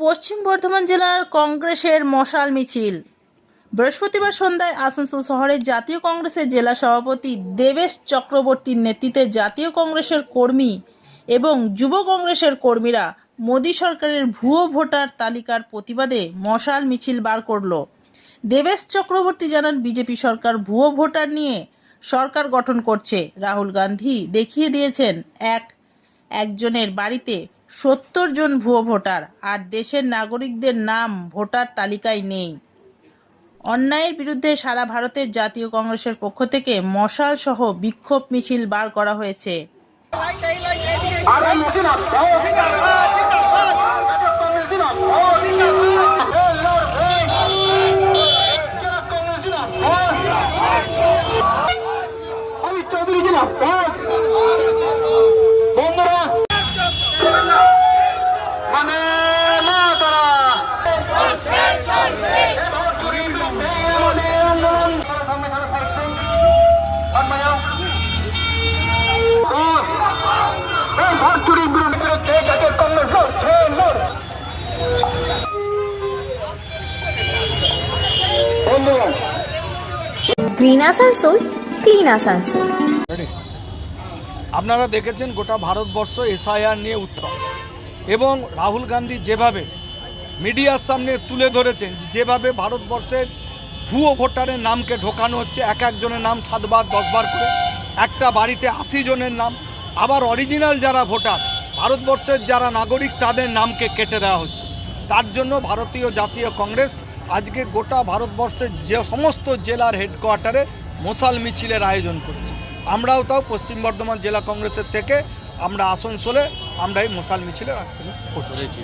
পশ্চিম বর্ধমান জেলার কংগ্রেসের মশাল মিছিল। বৃহস্পতিবার সন্ধ্যায় আসানসোল শহরে জাতীয় কংগ্রেসের জেলা সভাপতি দেবেশ চক্রবর্তীর নেতৃত্বে জাতীয় কংগ্রেসের কর্মী এবং যুব কংগ্রেসের কর্মীরা মোদী সরকারের ভুয়ো ভোটার তালিকার প্রতিবাদে মশাল মিছিল বার করল। দেবেশ চক্রবর্তী জানান, বিজেপি সরকার ভুয়ো ভোটার নিয়ে সরকার গঠন করছে। রাহুল গান্ধী দেখিয়ে দিয়েছেন, এক, একজনের বাড়িতে সত্তর জন ভুয়ো ভোটার আর দেশের নাগরিকদের নাম ভোটার তালিকায় নেই। অন্যায়ের বিরুদ্ধে সারা ভারতের জাতীয় কংগ্রেসের পক্ষ থেকে মশাল সহ বিক্ষোভ মিছিল বার করা হয়েছে আরে মদিনা আমি চৌধুরী জিলা বন্ধুরা মানে না তারা। ভোট চুরির বিরুদ্ধে জাতীয় আপনারা দেখেছেন গোটা ভারতবর্ষ এসআইআর নিয়ে উত্তর। এবং রাহুল গান্ধী যেভাবে মিডিয়ার সামনে তুলে ধরেছেন, যেভাবে ভারতবর্ষের ভুয়ো ভোটারের নামকে ঢোকানো হচ্ছে, এক একজনের নাম সাতবার, দশবার করে, একটা বাড়িতে আশি জনের নাম, আবার অরিজিনাল যারা ভোটার, ভারতবর্ষের যারা নাগরিক তাদের নামকে কেটে দেওয়া হচ্ছে। তার জন্য ভারতীয় জাতীয় কংগ্রেস আজকে গোটা ভারতবর্ষের যে সমস্ত জেলার হেডকোয়ার্টারে মশাল মিছিলের আয়োজন করেছে। আমরাও তাও পশ্চিম বর্ধমান জেলা কংগ্রেসের থেকে আমরা আসানসোলে আমরা এই মশাল মিছিলে করেছি